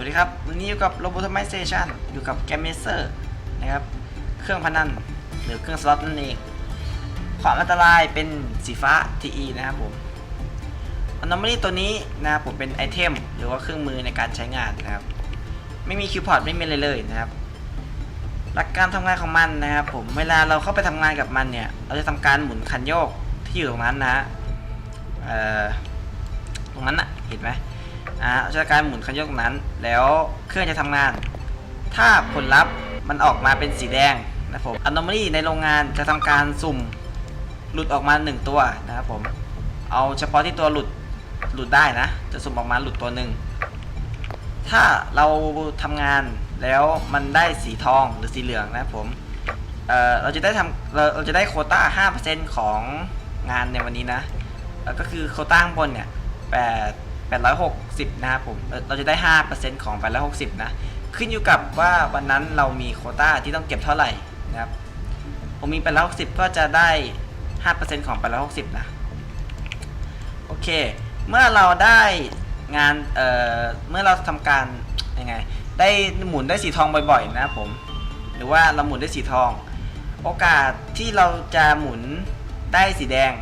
วัสดีครับวันนี้อยู่กับ Robotomization อยู่กับ g a m e r นะครับ เครื่องพนัน หรือเครื่องสล็อตนั่นเอง ความอันตรายเป็นสีฟ้า TE นะครับผม Anomaly ตัวนี้นะครับผมเป็นไอเทมหรือว่าเครื่องมือในการใช้งานนะครับ ไม่มีคิวพอร์ตไม่มีอะไรเลยนะครับ หลักการทำงานของมันนะครับ ผมเวลาเราเข้าไปทำงานกับมันเนี่ย เราจะทำการหมุนคันโยกที่อยู่ตรงนั้นนะเอ่อ อ่าเราจะการหมุนคันโยกนั้น แล้วเครื่องจะทำงาน ถ้าผลลัพธ์มันออกมาเป็นสีแดงนะครับผม anomaly ในโรงงานจะทำการสุ่มหลุดออกมา 1 ตัวนะครับผม เอาเฉพาะที่ตัวหลุดหลุดได้นะ จะสุ่มออกมาหลุดตัวหนึ่ง ถ้าเราทำงานแล้วมันได้สีทองหรือสีเหลืองนะครับผมเเราจะได้ทำเราเราจะได้โคต้า5%ของงานในวันนี้นะ ก็คือโคต้าข้างบนเนี่ย8 860 นะครับผม เราจะได้ 5%ของ 860 นะ ขึ้นอยู่กับว่าวันนั้นเรามีโคต้าที่ต้องเก็บเท่าไหร่นะครับ ผมมี 860 ก็จะได้ 5%ของ 860 นะ โอเค เมื่อเราได้งาน เอ่อ เมื่อเราทำการยังไง ได้หมุนได้สีทองบ่อยๆ นะครับผม หรือว่าเราหมุนได้สีทอง โอกาสที่เราจะหมุนได้สีแดง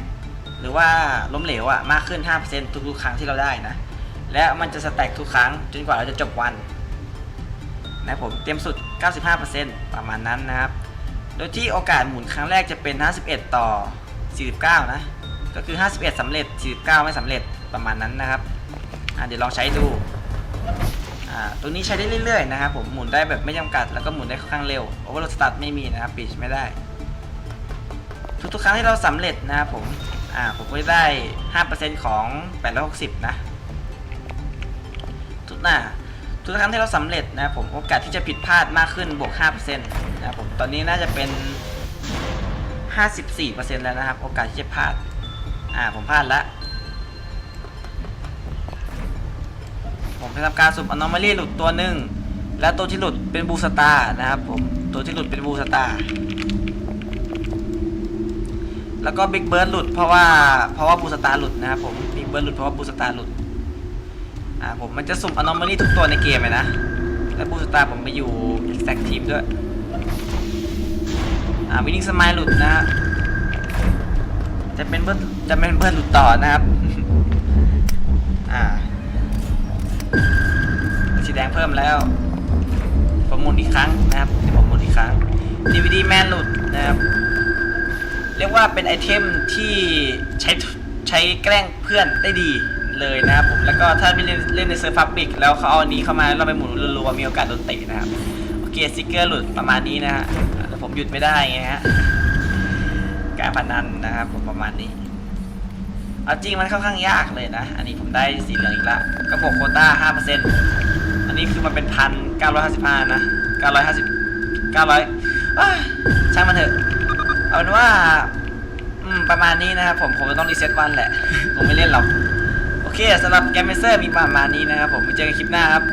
รือว่าล้มเหลวอะมากขึ้น 5%ทุกๆ ครั้งที่เราได้นะ และมันจะสแต็กทุกครั้งจนกว่าเราจะจบวันนะผมเต็มสุด 95%ประมาณนั้นนะครับ โดยที่โอกาสหมุนครั้งแรกจะเป็น 51 ต่อ 49 นะ ก็คือ 51สำเร็จ 49 ไม่สำเร็จประมาณนั้นนะครับเดี๋ยวลองใช้ดูอ่าตัวนี้ใช้ได้เรื่อยๆนะครับผมหมุนได้แบบไม่จำกัดแล้วก็หมุนได้ค่อนข้างเร็วโอเวอร์โหลดสตาร์ทไม่มีนะครับปิดไม่ได้ ทุกๆครั้งที่เราสำเร็จนะครับผม อ่าผมก็ได้ 5%ของ 860 นะ ทุกหน้าทุกครั้งที่เราสำเร็จนะผมโอกาสที่จะผิดพลาดมากขึ้นบวก 5%นะครับผมตอนนี้น่าจะเป็น 54%แล้วนะครับ โอกาสที่จะพลาด อ่าผมพลาดล้วผมจะทำการสุ่ม anomaly หลุดตัวหนึ่งแล้วตัวที่หลุดเป็นบูสตาร์นะครับผมตัวที่หลุดเป็นบูสตาร์ แล้วก็บิ๊กเบิร์ดหลุดเพราะว่าเพราะว่าบูสตาร์หลุดนะครับผมบิ๊กเบิร์ดหลุดเพราะว่าบูสตาร์หลุดอ่าผมมันจะสุ่มอนอม a ลี่ทุกตัวในเกมเลยนะ และบูสตาร์ผมไปอยู่แซกทีมด้วยอ่าวินนิ่งสมายหลุดนะฮะจะเป็นเบิร์ดจะเป็นเบิร์ดหลุดต่อนะครับอ่าสีแดงเพิ่มแล้วผมหมุนอีกครั้งนะครับเดี๋ยวผมหมุนอีกครั้ง DVD แมนหลุดนะครับ เรียกว่าเป็นไอเทมที่ใช้ใช้แกล้งเพื่อนได้ดีเลยนะครับผมแล้วก็ถ้าพี่เล่นเล่นในเซิร์ฟฟับบิกแล้วเขาเอาอันนี้เข้ามาเราไปหมุนรัวๆมีโอกาสโดนเตะนะครับโอเคสติกเกอร์หลุดประมาณนี้นะฮะแต่ผมหยุดไม่ได้ไงฮะการพนันนะครับผมประมาณนี้เอาจริงมันค่อนข้างยากเลยนะ อันนี้ผมได้สีเหลืองอีกล้วก็บอกโคต้าห้าเปอร์เซ็นต์อันนี้คือมันเป็นพันเก้าร้อยห้าสิบห้านะเก้าร้อยห้าสิบเก้าร้อยช่างมันเถอะ เอาเป็นว่า อืม ประมาณนี้นะครับผมผมจะต้องรีเซ็ตวันแหละ ผมไม่เล่นหรอก โอเคสำหรับแกมเมเซอร์มีประมาณนี้นะครับผมไปเจอกันคลิปหน้าครับ